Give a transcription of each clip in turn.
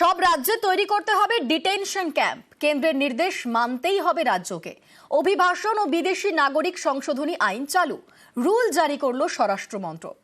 সব রাজ্যে তৈরি করতে হবে ডিটেনশন ক্যাম্প। কেন্দ্রের নির্দেশ মানতেই হবে রাজ্যকে। অভিবাসন ও বিদেশি নাগরিক সংশোধনী আইন চালু। রুল জারি করল স্বরাষ্ট্র মন্ত্রক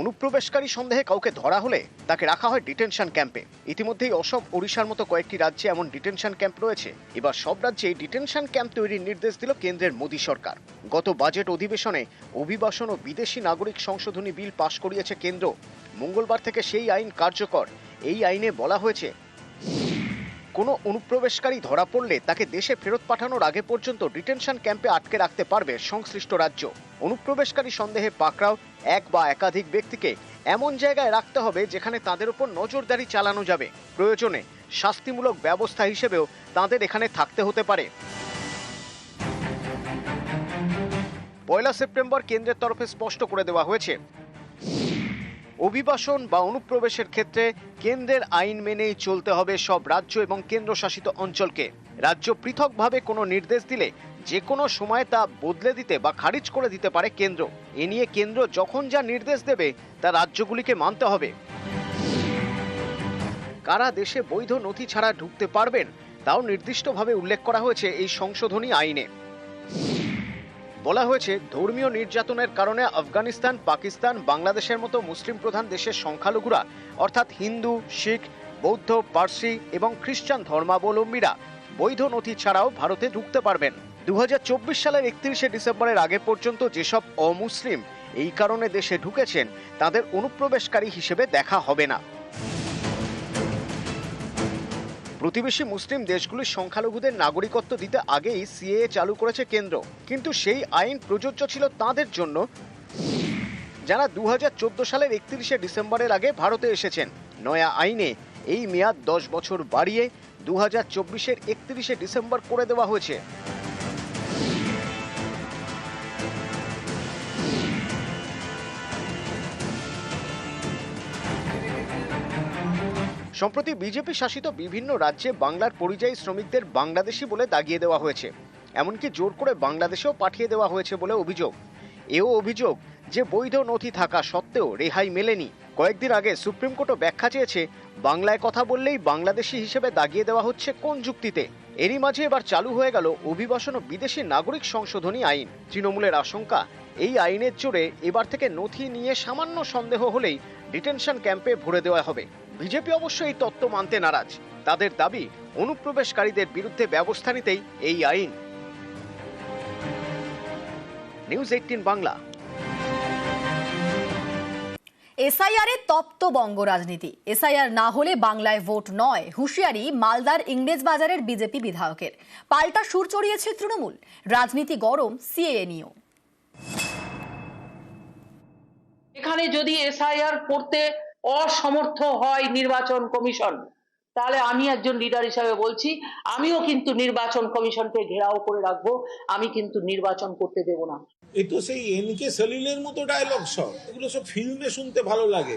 অনুপ্রবেশকারী সন্দেহে কাউকে ধরা হলে তাকে রাখা হয় ডিটেনশন ক্যাম্পে। ইতিমধ্যেই অসম, ওড়িশার মতো কয়েকটি রাজ্যে এমন ডিটেনশন ক্যাম্প রয়েছে। এবার সব রাজ্যেই ডিটেনশন ক্যাম্প তৈরির নির্দেশ দিল কেন্দ্রের মোদী সরকার। গত বাজেট অধিবেশনে অভিবাসন ও বিদেশি নাগরিক সংশোধনী বিল পাশ করিয়েছে কেন্দ্র। মঙ্গলবার থেকে সেই আইন কার্যকর। এই আইনে বলা হয়েছে, কোনো অনুপ্রবেশকারী ধরা পড়লে তাকে দেশে ফেরত পাঠানোর আগে পর্যন্ত ডিটেনশন ক্যাম্পে আটকে রাখতে পারবে সংশ্লিষ্ট রাজ্য। অনুপ্রবেশকারী সন্দেহে পাকড়াও এক বা একাধিক ব্যক্তিকে এমন জায়গায় রাখতে হবে যেখানে তাদের উপর নজরদারি চালানো যাবে। প্রয়োজনে শাস্তিমূলক ব্যবস্থা হিসেবেও তাদের এখানে থাকতে হতে পারে। পয়লা সেপ্টেম্বর কেন্দ্রের তরফে স্পষ্ট করে দেওয়া হয়েছে। অভিবাসন বা অনুপ্রবেশের ক্ষেত্রে কেন্দ্রের আইন মেনেই চলতে হবে সব রাজ্য এবং কেন্দ্রশাসিত অঞ্চলকে। রাজ্য পৃথকভাবে কোনো নির্দেশ দিলে যে কোনো সময় তা বদলে দিতে বা খারিজ করে দিতে পারে কেন্দ্র। এ নিয়ে কেন্দ্র যখন যা নির্দেশ দেবে, তা রাজ্যগুলিকে মানতে হবে। কারা দেশে বৈধ নথি ছাড়া ঢুকতে পারবেন, তাও নির্দিষ্টভাবে উল্লেখ করা হয়েছে এই সংশোধনী আইনে। বলা হয়েছে, ধর্মীয় নির্যাতনের কারণে আফগানিস্তান, পাকিস্তান, বাংলাদেশের মতো মুসলিম প্রধান দেশের সংখ্যালঘুরা, অর্থাৎ হিন্দু, শিখ, বৌদ্ধ, পার্সি এবং খ্রিস্টান ধর্মাবলম্বীরা বৈধ নথি ছাড়াও ভারতে ঢুকতে পারবেন। দু হাজার চব্বিশ সালের একত্রিশে ডিসেম্বরের আগে পর্যন্ত যেসব অমুসলিম এই কারণে দেশে ঢুকেছেন, তাদের অনুপ্রবেশকারী হিসেবে দেখা হবে না। প্রতিবেশী মুসলিম দেশগুলির সংখ্যালঘুদের নাগরিকত্ব দিতে আগেই সিএএ চালু করেছে কেন্দ্র। কিন্তু সেই আইন প্রযোজ্য ছিল তাদের জন্য। যারা দু হাজার চোদ্দ সালের একত্রিশে ডিসেম্বরের আগে ভারতে এসেছেন, নয়া আইনে এই মেয়াদ দশ বছর বাড়িয়ে দু হাজার চব্বিশের একত্রিশে ডিসেম্বর করে দেওয়া হয়েছে। সম্প্রতি বিজেপি শাসিত বিভিন্ন রাজ্যে বাংলার পরিযায়ী শ্রমিকদের বাংলাদেশি বলে দাগিয়ে দেওয়া হয়েছে। এমনকি জোর করে বাংলাদেশেও পাঠিয়ে দেওয়া হয়েছে বলে অভিযোগ। এও অভিযোগ যে বৈধ নথি থাকা সত্ত্বেও রেহাই মেলেনি। কয়েকদিন আগে সুপ্রিম কোর্টও ব্যাখ্যা চেয়েছে, বাংলায় কথা বললেই বাংলাদেশি হিসেবে দাগিয়ে দেওয়া হচ্ছে কোন যুক্তিতে? এরই মাঝে এবার চালু হয়ে গেল অভিবাসন ও বিদেশি নাগরিক সংশোধনী আইন। তৃণমূলের আশঙ্কা, এই আইনের জোরে এবার থেকে নথি নিয়ে সামান্য সন্দেহ হলেই ডিটেনশন ক্যাম্পে ভরে দেওয়া হবে। বিজেপি অবশ্য এই তত্ত্ব মানতে নারাজ। তাদের দাবি অনুপ্রবেশকারীদের বিরুদ্ধে ব্যবস্থা নিতেই এই আইন। News Eighteen Bangla. এসআইআর এ তপ্ত বঙ্গ রাজনীতি। এসআইআর না হলে বাংলায় ভোট নয়। হুঁশিয়ারি মালদার ইংরেজ বাজারের বিজেপি বিধায়কের। পাল্টা সুর চড়িয়েছে তৃণমূল। রাজনীতি গরম সিএএ নিয়েও। এখানে যদি এসআইআর করতে অসমর্থ হয় নির্বাচন কমিশন। তাহলে আমি একজন লিডার হিসাবে বলছি আমিও কিন্তু নির্বাচন কমিশনকে ঘেরাও করে রাখব আমি কিন্তু নির্বাচন করতে দেব না। এ তো সেই এন কে সলিলের মতো ডায়লগ সব এগুলো সব ফিল্মে শুনতে ভালো লাগে।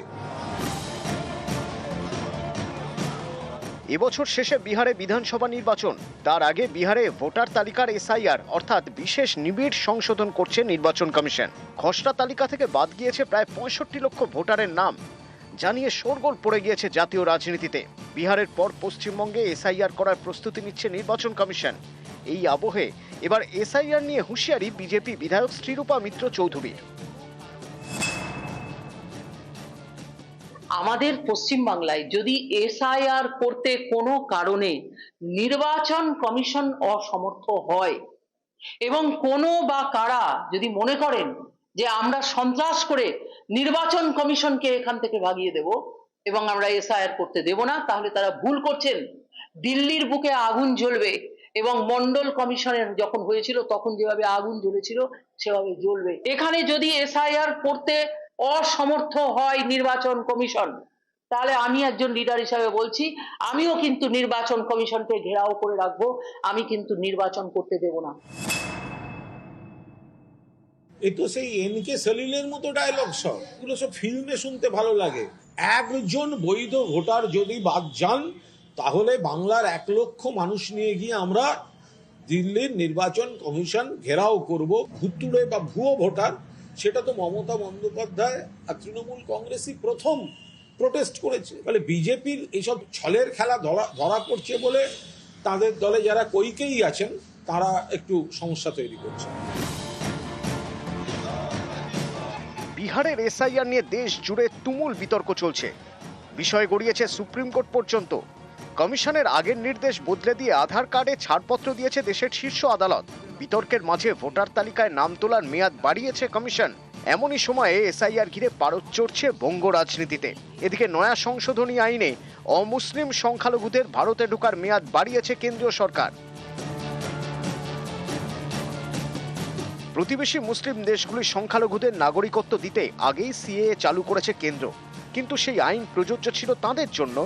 এবছর শেষে বিহারে বিধানসভা নির্বাচন তার আগে বিহারে ভোটার তালিকার এসআইআর অর্থাৎ বিশেষ নিবিড় সংশোধন করছে নির্বাচন কমিশন। খসড়া তালিকা থেকে বাদ গিয়েছে প্রায় পঁয়ষট্টি লক্ষ ভোটারের নাম। জানিয়ে শোরগোল পড়ে গিয়েছে জাতীয় রাজনীতিতে। বিহারের পর পশ্চিমবঙ্গে এসআইআর করার প্রস্তুতি নিচ্ছে নির্বাচন কমিশন। এই আবহে এবার এসআইআর নিয়ে হুঁশিয়ারি বিজেপি বিধায়ক শ্রীরূপা মিত্র চৌধুরীর। আমাদের পশ্চিম বাংলায় যদি এসআইআর করতে কোনো কারণে নির্বাচন কমিশন অসমর্থ হয়, এবং কোনো বা কারা যদি মনে করেন যে আমরা সন্ত্রাস করে নির্বাচন কমিশনকে এখান থেকে ভাগিয়ে দেব এবং আমরা এসআইআর করতে দেব না, তাহলে তারা ভুল করছেন। দিল্লির বুকে আগুন জ্বলবে এবং মন্ডল কমিশনের যখন হয়েছিল, তখন যেভাবে আগুন জ্বলেছিল, সেভাবে জ্বলবে। এখানে যদি এসআইআর করতে অসমর্থ হয় নির্বাচন কমিশন, তাহলে আমি একজন লিডার হিসাবে বলছি, আমিও কিন্তু নির্বাচন কমিশনকে ঘেরাও করে রাখব, আমি কিন্তু নির্বাচন করতে দেব না। এ তো সেই এন কে সলিলের মতো ডায়লগ সব। এগুলো সব ফিল্মে শুনতে ভালো লাগে। একজন বৈধ ভোটার যদি বাদ যান, তাহলে বাংলার এক লক্ষ মানুষ নিয়ে গিয়ে আমরা দিল্লির নির্বাচন কমিশন ঘেরাও করব। ভুতুড়ে বা ভুয়ো ভোটার, সেটা তো মমতা বন্দ্যোপাধ্যায় আর তৃণমূল কংগ্রেসই প্রথম প্রোটেস্ট করেছে। ফলে বিজেপির এইসব ছলের খেলা ধরা ধরা পড়ছে বলে তাদের দলে যারা কৈকেই আছেন, তারা একটু সমস্যা তৈরি করছে। বিহারের এসআইআর নিয়ে দেশ জুড়ে তুমুল বিতর্ক চলছে। বিষয় গড়িয়েছে সুপ্রিম কোর্ট পর্যন্ত। কমিশনের আগের নির্দেশ বদলে দিয়ে আধার কার্ডে ছাড়পত্র দিয়েছে দেশের শীর্ষ আদালত। বিতর্কের মাঝে ভোটার তালিকায় নাম তোলার মেয়াদ বাড়িয়েছে কমিশন। এমনই সময়ে এসআইআর ঘিরে পারদ চড়ছে বঙ্গ রাজনীতিতে। এদিকে নয়া সংশোধনী আইনে অমুসলিম সংখ্যালঘুদের ভারতে ঢোকার মেয়াদ বাড়িয়েছে কেন্দ্রীয় সরকার। প্রতিবেশী মুসলিম দেশগুলির সংখ্যালঘুদের নাগরিকত্ব দিতে আগেই সিএ চালু করেছে কেন্দ্র। কিন্তু সেই আইন প্রযোজ্য ছিল তাদের জন্য।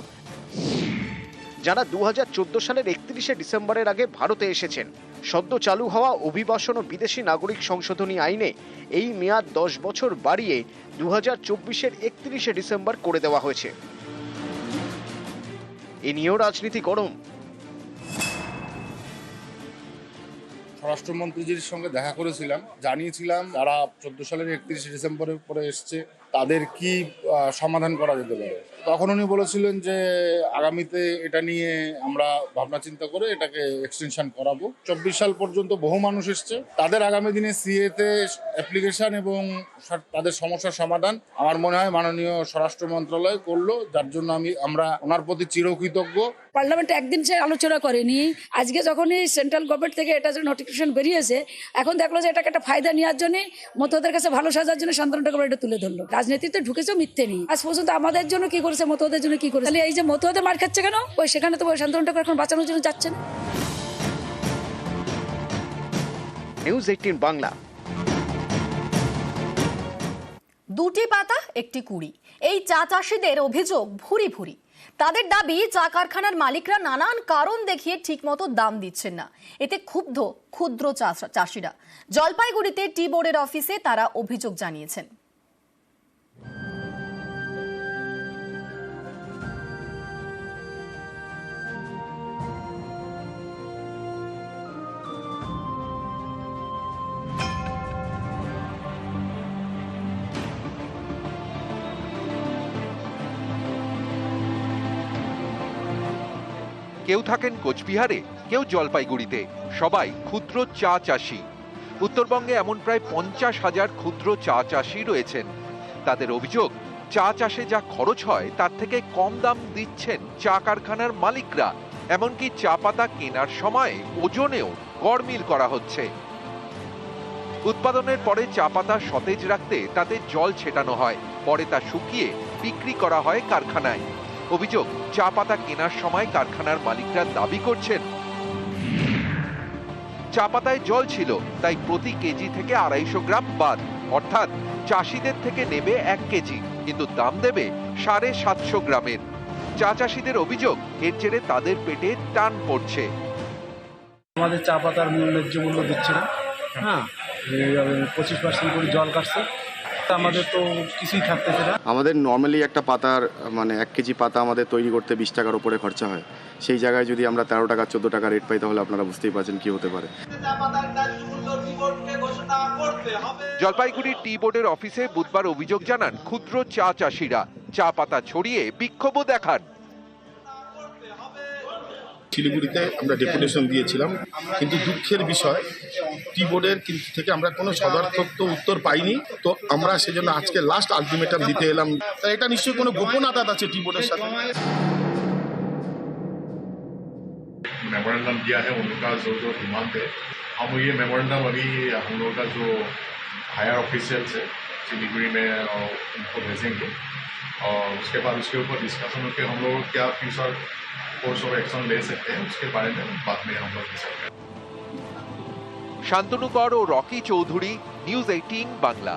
যারা দু হাজার চোদ্দ সালের একত্রিশে ডিসেম্বরের আগে ভারতে এসেছেন। সদ্য চালু হওয়া অভিবাসন ও বিদেশি নাগরিক সংশোধনী আইনে এই মেয়াদ দশ বছর বাড়িয়ে দু হাজার চব্বিশের একত্রিশে ডিসেম্বর করে দেওয়া হয়েছে। এ নিয়েও রাজনীতি গরম। স্বরাষ্ট্রমন্ত্রীজির সঙ্গে দেখা করেছিলাম। জানিয়েছিলাম তারা চোদ্দ সালের একত্রিশে ডিসেম্বরের পরে এসছে। তাদের কি সমাধান করা যেতে পারে? তখন উনি বলেছিলেন যে, আগামীতে এটা নিয়ে আমরা ভাবনা চিন্তা করে এটাকে এক্সটেনশন করাবো। চব্বিশ সাল পর্যন্ত বহু মানুষ এসছে। তাদের আগামী দিনে সিএতে অ্যাপ্লিকেশন এবং তাদের সমস্যার সমাধান আমার মনে হয় মাননীয় স্বরাষ্ট্র মন্ত্রণালয় করল। যার জন্য আমি, আমরা ওনার প্রতি চিরকৃতজ্ঞ। পার্লামেন্ট একদিন সে আলোচনা করেনি। আজকে যখনই সেন্ট্রাল গভর্নমেন্ট থেকে এটা যে নোটিফিকেশন বেরিয়েছে, এখন দেখল যে এটাকে একটা ফায়দা নেওয়ার জন্য মতদের কাছে ভালো সাজার জন্য শান্তনু ঠাকুর এটা তুলে ধরলো। রাজনীতিতে ঢুকেছেও মিথ্যে নেই। আজ পর্যন্ত আমাদের জন্য কি করেছে মতদের জন্য কি করেছে? তাহলে এই যে মতদের মার খাচ্ছে কেন? ওই সেখানে তো ওই এখন বাঁচানোর জন্য যাচ্ছে না। News Eighteen Bangla. দুটি পাতা একটি কুড়ি। এই চা চাষিদের অভিযোগ ভুরি ভুরি। তাদের দাবি চা কারখানার মালিকরা নানান কারণ দেখিয়ে ঠিকমতো দাম দিচ্ছেন না। এতে ক্ষুব্ধ ক্ষুদ্র চা- চাষিরা। জলপাইগুড়িতে টি বোর্ডের অফিসে তারা অভিযোগ জানিয়েছেন। কেউ থাকেন কোচবিহারে, কেউ জলপাইগুড়িতে। সবাই ক্ষুদ্র চা চাষি। উত্তরবঙ্গে এমন প্রায় পঞ্চাশ হাজার ক্ষুদ্র চা চাষি রয়েছেন। তাদের অভিযোগ, চা চাষে যা খরচ হয় তার থেকে কম দাম দিচ্ছেন চা কারখানার মালিকরা। এমনকি চা পাতা কেনার সময় ওজনেও গড়মিল করা হচ্ছে। উৎপাদনের পরে চা পাতা সতেজ রাখতে তাতে জল ছেটানো হয়, পরে তা শুকিয়ে বিক্রি করা হয় কারখানায়। অভিযোগ, চা পাতা কেনার সময় কারখানার মালিকরা দাবি করছেন। চা পাতায় জল ছিল, তাই প্রতি কেজি থেকে আড়াইশো গ্রাম বাদ। অর্থাৎ চাষিদের থেকে নেবে এক কেজি, কিন্তু দাম দেবে সাড়ে সাতশো গ্রামের। চা চাষিদের অভিযোগ, এর জেরে তাদের পেটে টান পড়ছে। আমাদের চা পাতার ন্যায্য মূল্য দিচ্ছে না হ্যাঁ পঁচিশ পার্সেন্ট করে জল কাটছে। আমাদের তো কিছুই থাকতেছে না। আমাদের নর্মালি একটা পাতার মানে এক কেজি পাতা আমাদের তৈরি করতে বিশ টাকার উপরে খরচা হয়। সেই জায়গায় যদি আমরা তেরো টাকা চোদ্দ টাকা রেট পাই তাহলে আপনারা বুঝতেই পারছেন কি হতে পারে। জলপাইগুড়ি টি বোর্ডের অফিসে বুধবার অভিযোগ জানান ক্ষুদ্র চা চাষিরা। চা পাতা ছড়িয়ে বিক্ষোভও দেখান। শিলিগুড়িতে আমরা ডেপুটেশন দিয়েছিলাম কিন্তু দুঃখের বিষয় টি বোর্ডের কিন্তু থেকে আমরা কোনো সদর্থক তো উত্তর পাইনি তো আমরা সেজন্য আজকে লাস্ট আলটিমেটাম দিতে এলাম তা এটা নিশ্চয়ই কোনো গোপন আদাত আছে টি বোর্ডের সাথে मेमोरेंडम दिया है उनका जो जो डिमांड है हम ये मेमोरेंडम अभी हम लोग का जो हायर ऑफिशियल्स है सिलीगुड़ी में और उनको भेजेंगे और उसके बाद उसके ऊपर डिस्कशन होकर हम लोग क्या फ्यूचर कोर्स ऑफ एक्शन ले सकते हैं उसके बारे में बाद में हम लोग डिसाइड करेंगे শান্তনু কর ও Rocky Chowdhury news eighteen Bangla